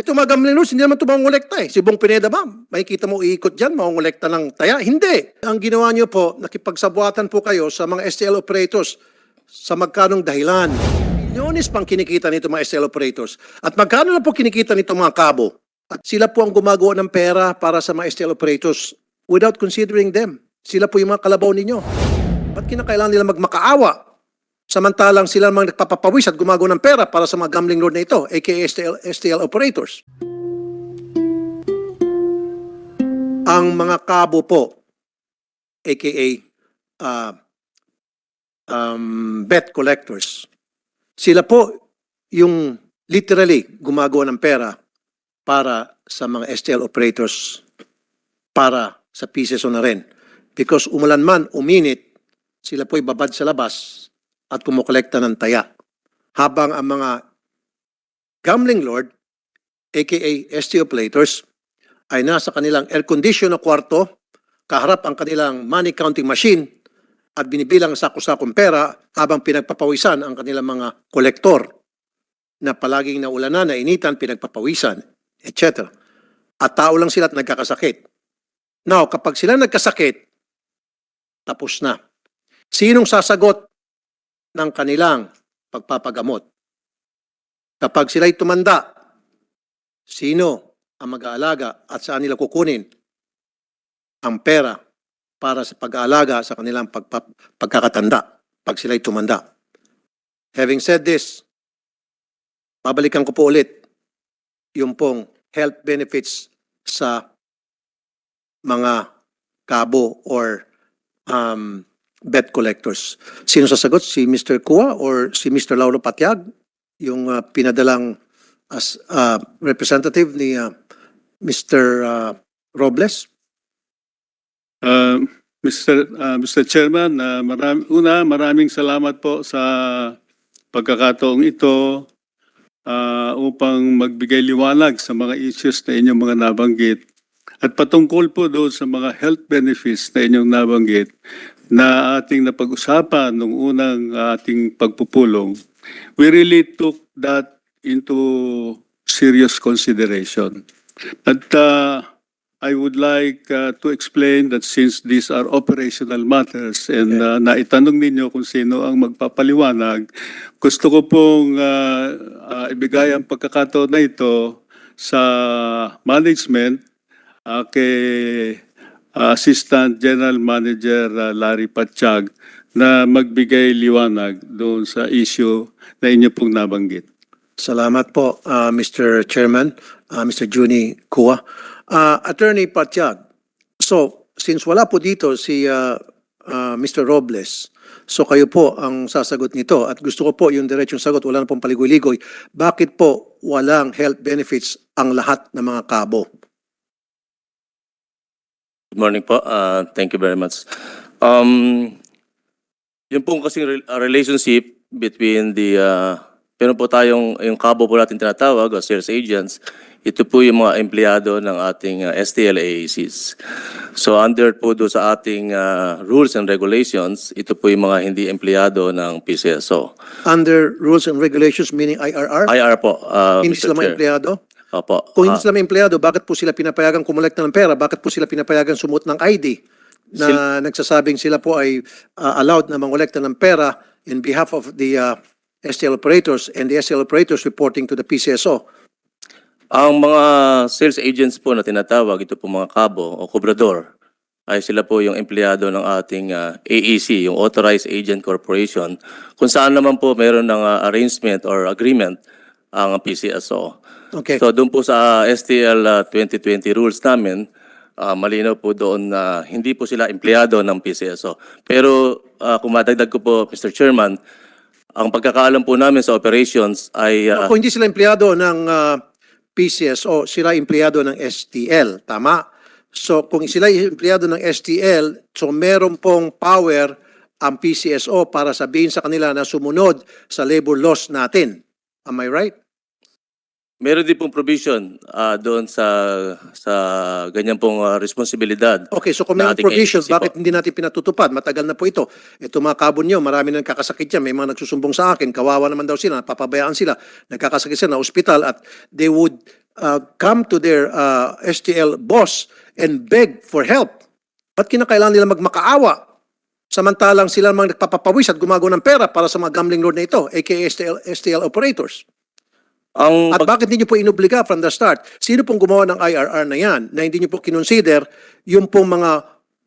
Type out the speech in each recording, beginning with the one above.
Ito mga gambling lords, hindi naman ito mangungulekta eh. Si Bong Pineda ba? Makikita mo iikot dyan, mangungulekta ng taya? Hindi. Ang ginawa niyo po, nakipagsabuatan po kayo sa mga STL operators sa magkanong dahilan. Milyones pang kinikita nito mga STL operators. At magkano na po kinikita nito mga kabo? At sila po ang gumagawa ng pera para sa mga STL operators without considering them. Sila po yung mga kalabaw ninyo. Ba't kinakailangan nila magmakaawa? Samantalang sila mga nagpapapawis at gumagawa ng pera para sa mga gambling lord na ito, aka STL, STL operators. Ang mga kabo po, aka uh, um, bet collectors, sila po yung literally gumagawa ng pera para sa mga STL operators para sa PCSO na rin. Because umulan man, uminit, sila po'y babad sa labas at kumukolekta ng taya. Habang ang mga gambling lord, aka ST operators, ay nasa kanilang air-condition na kwarto, kaharap ang kanilang money counting machine at binibilang ang sako-sakong pera habang pinagpapawisan ang kanilang mga kolektor na palaging naulanan, nainitan, pinagpapawisan, etc. At tao lang sila at nagkakasakit. Now, kapag sila nagkasakit, tapos na. Sinong sasagot ng kanilang pagpapagamot? Kapag sila'y tumanda, sino ang mag-aalaga at saan nila kukunin ang pera para sa pag-aalaga sa kanilang pagpa- pagkakatanda pag sila'y tumanda? Having said this, babalikan ko po ulit yung pong health benefits sa mga kabo or um, bet collectors. Sino sasagot? Si Mr. Kua or si Mr. Lauro Patiag? Yung uh, pinadalang as uh, representative ni uh, Mr. uh, Robles? Uh, Mr. uh, Mr. Chairman, uh, marami, una maraming salamat po sa pagkakataong ito uh, upang magbigay liwanag sa mga issues na inyong mga nabanggit at patungkol po doon sa mga health benefits na inyong nabanggit na ating napag-usapan nung unang ating pagpupulong. We really took that into serious consideration. At uh, I would like uh, to explain that since these are operational matters and uh, naitanong ninyo kung sino ang magpapaliwanag, gusto ko pong uh, uh, ibigay ang pagkakataon na ito sa management uh, kay uh, Assistant General Manager uh, Larry Patsyag na magbigay liwanag doon sa issue na inyo pong nabanggit. Salamat po, uh, Mr. Chairman, uh, Mr. Juni Kua. Uh, Attorney Patiag, so since wala po dito si uh, uh, Mr. Robles, so kayo po ang sasagot nito at gusto ko po yung diretsong sagot, wala na pong paligoy-ligoy, bakit po walang health benefits ang lahat ng mga kabo? Good morning po. Uh, thank you very much. Um, yung pong kasing uh, relationship between the, uh, meron po tayong, yung kabo po natin tinatawag, o sales agents, ito po yung mga empleyado ng ating uh, STL AACs. So under po do sa ating uh, rules and regulations, ito po yung mga hindi empleyado ng PCSO. Under rules and regulations, meaning IRR, IR po, uh, hindi Mr. sila mga Chair. empleyado? Opo. Kung hindi Ah, sila may empleyado, bakit po sila pinapayagang kumulekta ng pera? Bakit po sila pinapayagang sumuot ng ID na nagsasabing sila po ay uh, allowed na mangolekta ng pera in behalf of the uh, STL operators and the STL operators reporting to the PCSO? Ang mga sales agents po na tinatawag, ito po mga kabo o kubrador, ay sila po yung empleyado ng ating ah, AEC, yung Authorized Agent Corporation, kung saan naman po meron ng ah, arrangement or agreement ang PCSO. Okay. So doon po sa STL ah, 2020 rules namin, ah, malinaw po doon na hindi po sila empleyado ng PCSO. Pero ah, kung madagdag ko po, Mr. Chairman, ang pagkakaalam po namin sa operations ay... ah, Kung hindi sila empleyado ng uh, PCSO, sila empleyado ng STL, tama? So kung sila empleyado ng STL, so meron pong power ang PCSO para sabihin sa kanila na sumunod sa labor laws natin. Am I right? Meron din pong provision ah, doon sa sa ganyan pong ah, responsibilidad. Okay, so kung may ating provisions, agency po. bakit hindi natin pinatutupad? Matagal na po ito. Ito mga kabon nyo, marami nang kakasakit yan. May mga nagsusumbong sa akin, kawawa naman daw sila, napapabayaan sila, nagkakasakit sila na ospital at they would uh, come to their uh, STL boss and beg for help. Ba't kinakailangan nila magmakaawa? Samantalang sila mga nagpapapawis at gumagawa ng pera para sa mga gambling lord na ito, aka STL, STL operators. Ang At bakit hindi nyo po inobliga from the start? Sino pong gumawa ng IRR na yan na hindi nyo po kinonsider yung pong mga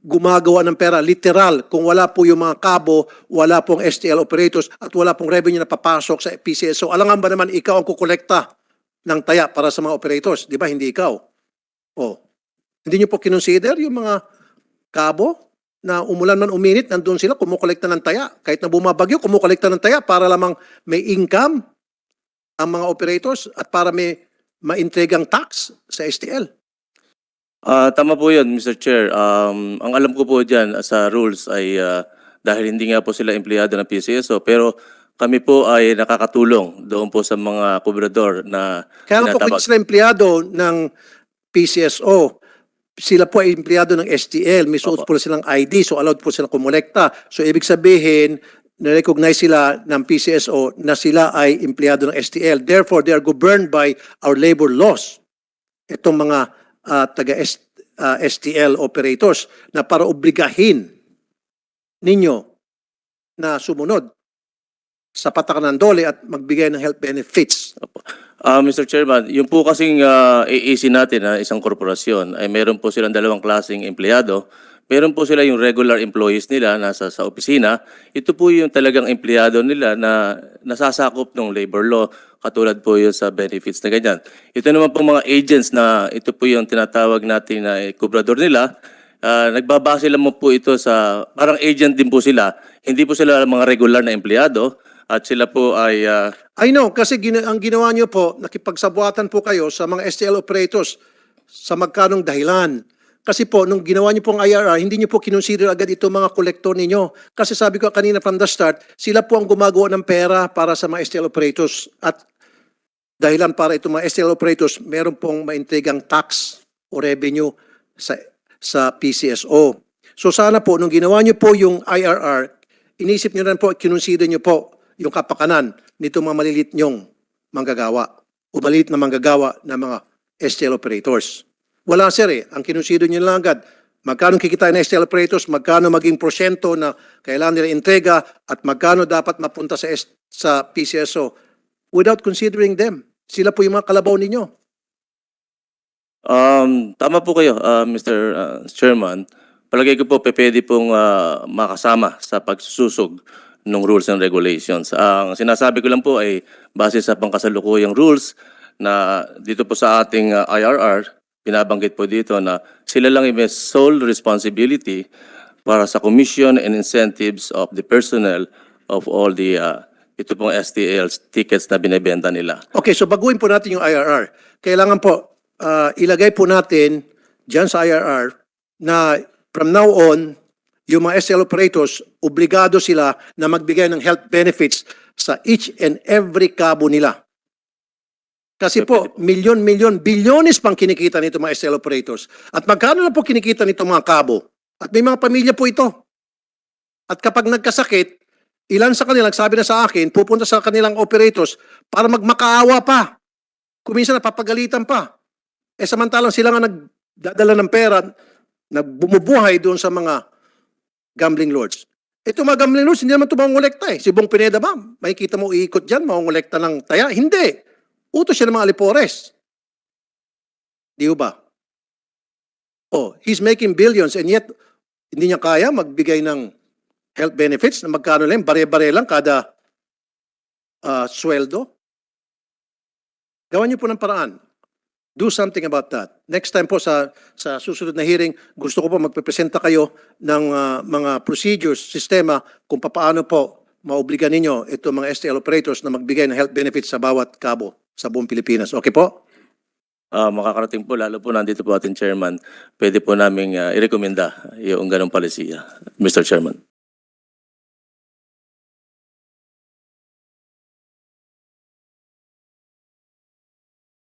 gumagawa ng pera, literal, kung wala po yung mga kabo, wala pong STL operators at wala pong revenue na papasok sa PCSO. Alangan ba naman ikaw ang kukolekta ng taya para sa mga operators? Di ba? Hindi ikaw. Oh. Hindi nyo po kinonsider yung mga kabo na umulan man uminit, nandun sila, kumukolekta ng taya. Kahit na bumabagyo, kumukolekta ng taya para lamang may income ang mga operators at para may maintregang tax sa STL. Ah, tama po yun, Mr. Chair. Um, ang alam ko po dyan ah, sa rules ay ah, dahil hindi nga po sila empleyado ng PCSO, pero kami po ay nakakatulong doon po sa mga kubrador na Kaya po kung tinatawag. sila empleyado ng PCSO, sila po ay empleyado ng STL, may suot po silang ID, so allowed po silang kumolekta. So ibig sabihin, na-recognize sila ng PCSO na sila ay empleyado ng STL. Therefore, they are governed by our labor laws. Itong mga ah, taga ah, STL operators na para obligahin ninyo na sumunod sa patakaran ng dole at magbigay ng health benefits. Ah, Mr. Chairman, yung po kasing uh, AAC natin na isang korporasyon ay meron po silang dalawang klaseng empleyado. Meron po sila yung regular employees nila nasa sa opisina. Ito po yung talagang empleyado nila na nasasakop ng labor law katulad po yun sa benefits na ganyan. Ito naman po mga agents na ito po yung tinatawag natin na eh, kubrador nila. Ah, nagbabase lamang po ito sa parang agent din po sila. Hindi po sila mga regular na empleyado at sila po ay ah, I know, kasi gina- ang ginawa nyo po, nakipagsabuatan po kayo sa mga STL operators sa magkanong dahilan. Kasi po, nung ginawa nyo pong IRR, hindi nyo po kinonsider agad ito mga kolektor ninyo. Kasi sabi ko kanina from the start, sila po ang gumagawa ng pera para sa mga STL operators. At dahilan para itong mga STL operators, meron pong maintrigang tax o revenue sa, sa PCSO. So sana po, nung ginawa nyo po yung IRR, inisip nyo rin po, kinonsider nyo po yung kapakanan nito mga malilit nyong manggagawa o maliit na manggagawa ng mga STL operators. Wala sir eh. Ang kinonsider nyo lang agad, magkano kikita ng STL operators, magkano maging porsyento na kailangan nila entrega at magkano dapat mapunta sa, S- sa PCSO without considering them. Sila po yung mga kalabaw ninyo. Um, tama po kayo, uh, Mr. uh, Chairman. Palagay ko po, pwede pong uh, makasama sa pagsusug ng rules and regulations. Ang sinasabi ko lang po ay base sa pangkasalukuyang rules na dito po sa ating uh, IRR, binabanggit po dito na sila lang yung may sole responsibility para sa commission and incentives of the personnel of all the uh, ito pong STL tickets na binibenta nila. Okay, so baguhin po natin yung IRR. Kailangan po, ah, ilagay po natin dyan sa IRR na from now on, yung mga SL operators, obligado sila na magbigay ng health benefits sa each and every kabo nila. Kasi po, milyon-milyon, bilyones pang kinikita nito mga SL operators. At magkano na po kinikita nito mga kabo? At may mga pamilya po ito. At kapag nagkasakit, ilan sa kanila, sabi na sa akin, pupunta sa kanilang operators para magmakaawa pa. Kuminsan napapagalitan pa. Eh samantalang sila nga nagdadala ng pera, nagbumubuhay doon sa mga gambling lords. Ito mga gambling lords, hindi naman ito mangungulekta eh. Si Bong Pineda ba? Makikita mo iikot dyan, mangungulekta ng taya? Hindi. Utos siya ng mga alipores. Di ba? Oh, he's making billions and yet hindi niya kaya magbigay ng health benefits na magkano lang, bare-bare lang kada ah, sweldo. Gawan niyo po ng paraan. Do something about that. Next time po sa sa susunod na hearing, gusto ko po magpepresenta kayo ng ah, mga procedures, sistema kung paano po maobliga ninyo ito mga STL operators na magbigay ng health benefits sa bawat kabo sa buong Pilipinas. Okay po? Ah, makakarating po, lalo po nandito po ating chairman, pwede po namin ah, irekomenda yung ganong palisiya, Mr. Chairman.